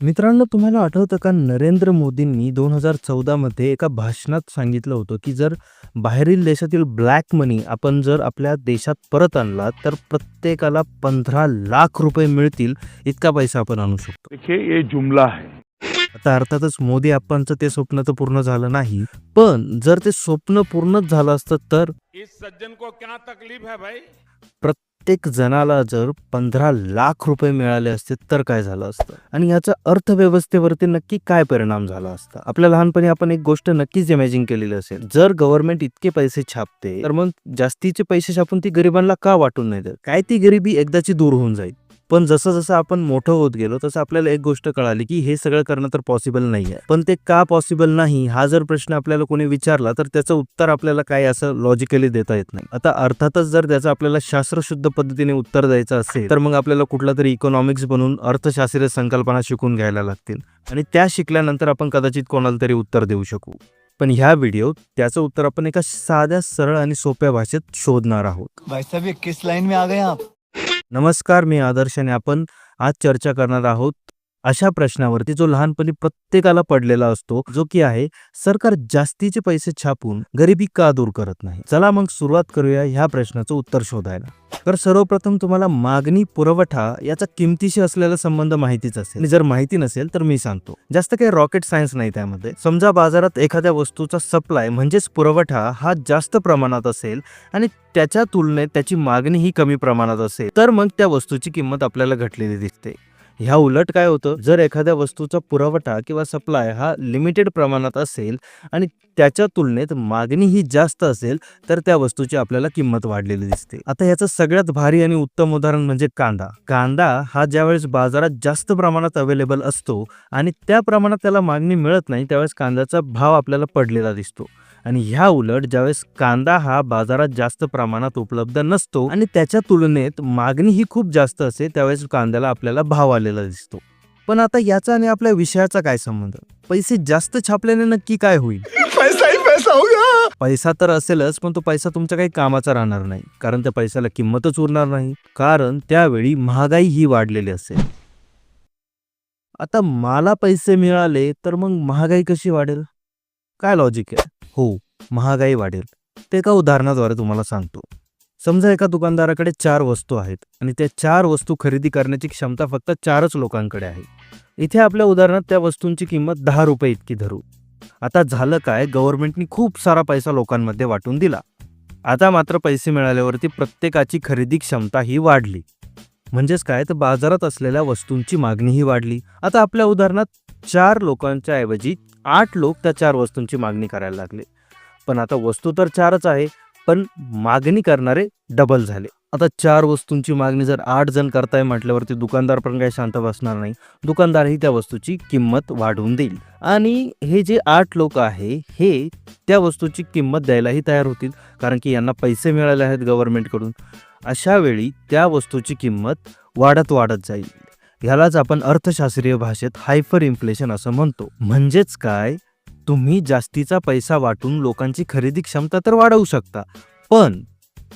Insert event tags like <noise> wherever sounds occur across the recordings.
मित्रांनो तुम्हाला आठवतं का नरेंद्र मोदींनी दोन हजार चौदामध्ये एका भाषणात सांगितलं होतं की जर बाहेरील देशातील ब्लॅक मनी आपण जर आपल्या देशात परत आणला तर प्रत्येकाला पंधरा लाख रुपये मिळतील इतका पैसा आपण आणू शकतो. देखिए ये जुमला है। आता अर्थातच मोदी आपणचं ते स्वप्न तर पूर्ण झालं नाही पण जर ते स्वप्न पूर्णच झालं असतं तर इस सज्जन को क्या तकलीफ है भाई? प्रत्येक जणाला जर पंधरा लाख रुपये मिळाले असते तर काय झालं असतं? आणि याचा अर्थव्यवस्थेवरती नक्की काय परिणाम झाला असता? आपल्या लहानपणी आपण एक गोष्ट नक्कीच इमॅजिन केलेली असेल. जर गव्हर्नमेंट इतके पैसे छापते तर मग जास्तीचे पैसे छापून ती गरिबांना का वाटून नाही देत? काय ती गरिबी एकदाची दूर होऊन जाईल? पण जसं जसं आपण मोठं होत गेलो तसं आपल्याला एक गोष्ट कळाली की हे सगळं करणं तर पॉसिबल नाही आहे पण ते का पॉसिबल नाही हा जर प्रश्न आपल्याला कोणी विचारला तर त्याचं उत्तर आपल्याला काय असं लॉजिकली देता येत नाही. आता अर्थातच जर त्याचं आपल्याला शास्त्रशुद्ध पद्धतीने उत्तर द्यायचं असेल तर मग आपल्याला कुठला तरी इकॉनॉमिक्स बनून अर्थशास्त्रीय संकल्पना शिकून घ्यायला लागतील. आणि त्या शिकल्यानंतर आपण कदाचित कोणाला तरी उत्तर देऊ शकू. पण ह्या व्हिडिओत त्याचं उत्तर आपण एका साध्या सरळ आणि सोप्या भाषेत शोधणार आहोत. भाई साहब ये किस लाइन में आ गए आप? नमस्कार मी आदर्श आणि आपण आज चर्चा करणार आहोत अशा प्रश्नावरती जो लहानपणी प्रत्येकाला पडलेला असतो जो की आहे सरकार जास्तीचे पैसे छापून गरिबी का दूर करत नाही? चला मग सुरुवात करूया ह्या प्रश्नाचं उत्तर शोधायला. तर सर्वप्रथम तुम्हाला मागणी पुरवठा याचा किमतीशी असलेला संबंध माहितीच असेल. आणि जर माहिती नसेल तर मी सांगतो. जास्त काही रॉकेट सायन्स नाही त्यामध्ये. समजा बाजारात एखाद्या वस्तूचा सप्लाय म्हणजेच पुरवठा हा जास्त प्रमाणात असेल आणि त्याच्या तुलनेत त्याची मागणी ही कमी प्रमाणात असेल तर मग त्या वस्तूची किंमत आपल्याला घटलेली दिसते. ह्या उलट काय होतं? जर एखाद्या वस्तूचा पुरवठा किंवा सप्लाय हा लिमिटेड प्रमाणात असेल आणि त्याच्या तुलनेत मागणी ही जास्त असेल तर त्या वस्तूची आपल्याला किंमत वाढलेली दिसते. आता याचं सगळ्यात भारी आणि उत्तम उदाहरण म्हणजे कांदा. कांदा हा ज्यावेळेस बाजारात जास्त प्रमाणात अवेलेबल असतो आणि त्या प्रमाणात त्याला मागणी मिळत नाही त्यावेळेस कांद्याचा भाव आपल्याला पडलेला दिसतो. आणि ह्या उलट ज्यावेळेस कांदा हा बाजारात जास्त प्रमाणात उपलब्ध नसतो आणि त्याच्या तुलनेत मागणी ही खूप जास्त असते त्यावेळेस कांद्याला आपल्याला भाव आले आलेला दिसतो. पण आता याचा आणि आपल्या विषयाचा काय संबंध? पैसे जास्त छापल्याने नक्की काय होईल? पैसा ही पैसा होगा. पैसा तर असेलच पण तो पैसा तुमच्या काही कामाचा राहणार नाही. कारण त्या पैशाला किंमतच उरणार नाही. कारण त्यावेळी महागाई ही वाढलेली असेल. आता मला पैसे मिळाले तर मग महागाई कशी वाढेल? काय लॉजिक आहे? हो महागाई वाढेल. ते एका उदाहरणाद्वारे तुम्हाला सांगतो. समजा एका दुकानदाराकडे चार वस्तू आहेत आणि त्या चार वस्तू खरेदी करण्याची क्षमता फक्त चारच लोकांकडे आहे. इथे आपल्या उदाहरणात त्या वस्तूंची किंमत दहा रुपये इतकी धरू. आता झालं काय? गव्हर्नमेंटनी खूप सारा पैसा लोकांमध्ये वाटून दिला. आता मात्र पैसे मिळाल्यावरती प्रत्येकाची खरेदी क्षमता ही वाढली. म्हणजेच काय? तर बाजारात असलेल्या वस्तूंची मागणीही वाढली. आता आपल्या उदाहरणात चार लोकांच्या ऐवजी आठ लोक त्या चार वस्तूंची मागणी करायला लागले. पण आता वस्तू तर चारच आहे. पण मागणी करणारे डबल झाले. आता चार वस्तूंची मागणी जर आठ जण करताय म्हटल्यावरती दुकानदार पण काही शांत बसणार नाही. दुकानदारही त्या वस्तूची किंमत वाढवून देईल. आणि हे जे आठ लोक आहे हे त्या वस्तूची किंमत द्यायलाही तयार होतील कारण की यांना पैसे मिळाले आहेत गव्हर्नमेंटकडून अशा वेळी त्या वस्तूची किंमत वाढत वाढत जाईल. ह्यालाच आपण अर्थशास्त्रीय भाषेत हायपर इन्फ्लेशन असं म्हणतो. म्हणजेच काय? तुम्ही जास्तीचा पैसा वाटून लोकांची खरेदी क्षमता तर वाढवू शकता पण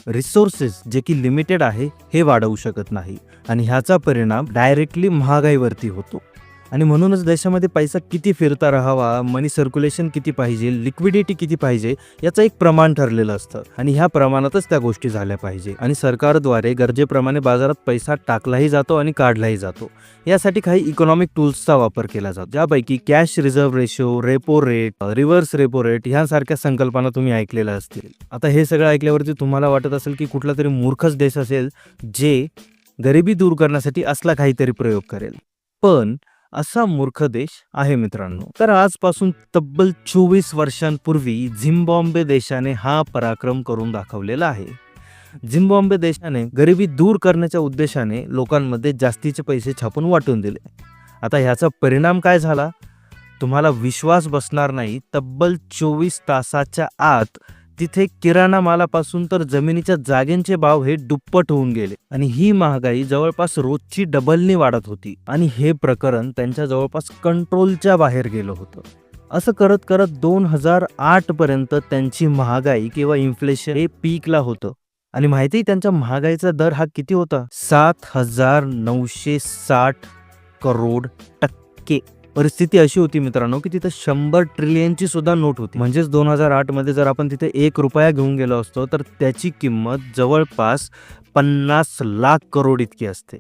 रिसोर्सेस जे की लिमिटेड आहे हे वाढवू शकत नाही. आणि ह्याचा परिणाम डायरेक्टली महागाईवरती होतो. आणि म्हणूनच देशामध्ये पैसा किती फिरता राहावा मनी सर्क्युलेशन किती पाहिजे लिक्विडिटी किती पाहिजे याचं एक प्रमाण ठरलेलं असतं. आणि ह्या प्रमाणातच त्या गोष्टी झाल्या पाहिजे. आणि सरकारद्वारे गरजेप्रमाणे बाजारात पैसा टाकलाही जातो आणि काढलाही जातो. यासाठी काही इकॉनॉमिक टूल्सचा वापर केला जातो. ज्यापैकी cash reserve ratio repo rate reverse repo rate ह्यासारख्या संकल्पना तुम्ही ऐकलेल्या असतील. आता हे सगळं ऐकल्यावरती तुम्हाला वाटत असेल की कुठला तरी मूर्खच देश असेल जे गरिबी दूर करण्यासाठी असला काहीतरी प्रयोग करेल. पण असा मूर्ख देश आहे मित्रांनो. तर आजपासून तब्बल चोवीस वर्षांपूर्वी झिम्बॉम्बे देशाने हा पराक्रम करून दाखवलेला आहे. झिम्बॉम्बे देशाने गरिबी दूर करण्याच्या उद्देशाने लोकांमध्ये जास्तीचे पैसे छापून वाटून दिले. आता ह्याचा परिणाम काय झाला? तुम्हाला विश्वास बसणार नाही. तब्बल चोवीस तासाच्या आत तिथे किराणा मालापासून तर जमिनीच्या जागेंचे भाव हे दुप्पट होऊन गेले. आणि ही महागाई जवळपास रोजची डबलनी वाढत होती. आणि हे प्रकरण त्यांच्या जवळपास कंट्रोलच्या बाहेर गेलं होतं. असं करत करत दोन हजार आठ पर्यंत त्यांची महागाई किंवा इन्फ्लेशन हे पीकला होतं. आणि माहिती त्यांच्या महागाईचा दर हा किती होता? सात हजार नऊशे साठ करोड टक्के टक्के. परिस्थिती अशी होती मित्रांनो की तिथे शंभर ट्रिलियनची सुद्धा नोट होती. म्हणजेच दोन हजार आठमध्ये जर आपण तिथे एक रुपया घेऊन गेलो असतो तर त्याची किंमत जवळपास पन्नास लाख करोड इतकी असते.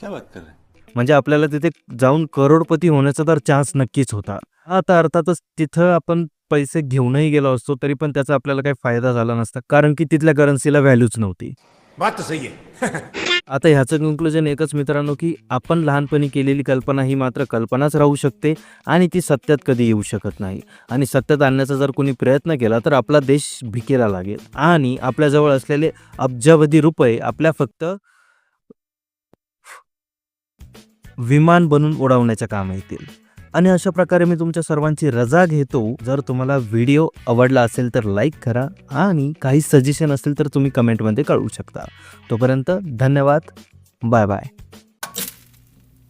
क्या बात कर रहे म्हणजे आपल्याला तिथे जाऊन करोडपती होण्याचा तर चान्स नक्कीच होता. आता अर्थातच तिथं आपण पैसे घेऊनही गेलो असतो तरी पण त्याचा आपल्याला काही फायदा झाला नसता कारण की तिथल्या करन्सीला व्हॅल्यूच नव्हती. बात सही है <laughs> आता ह्याचं कन्क्लुजन एकच मित्रांनो की आपण लहानपणी केलेली कल्पना ही मात्र कल्पनाच राहू शकते आणि ती सत्यात कधी येऊ शकत नाही. आणि सत्यात आणण्याचा जर कोणी प्रयत्न केला तर आपला देश भिकेला लागेल. आणि आपल्याजवळ असलेले अब्जावधी रुपये आपल्या फक्त विमान बनून उडवण्याच्या काम येतील. आणि अशा प्रकारे मी तुमच्या सर्वांची रजा घेतो. जर तुम्हाला व्हिडिओ आवडला असेल तर लाईक करा आणि काही सजेशन असेल तर तुम्ही कमेंटमध्ये कळवू शकता. तोपर्यंत धन्यवाद. Bye bye.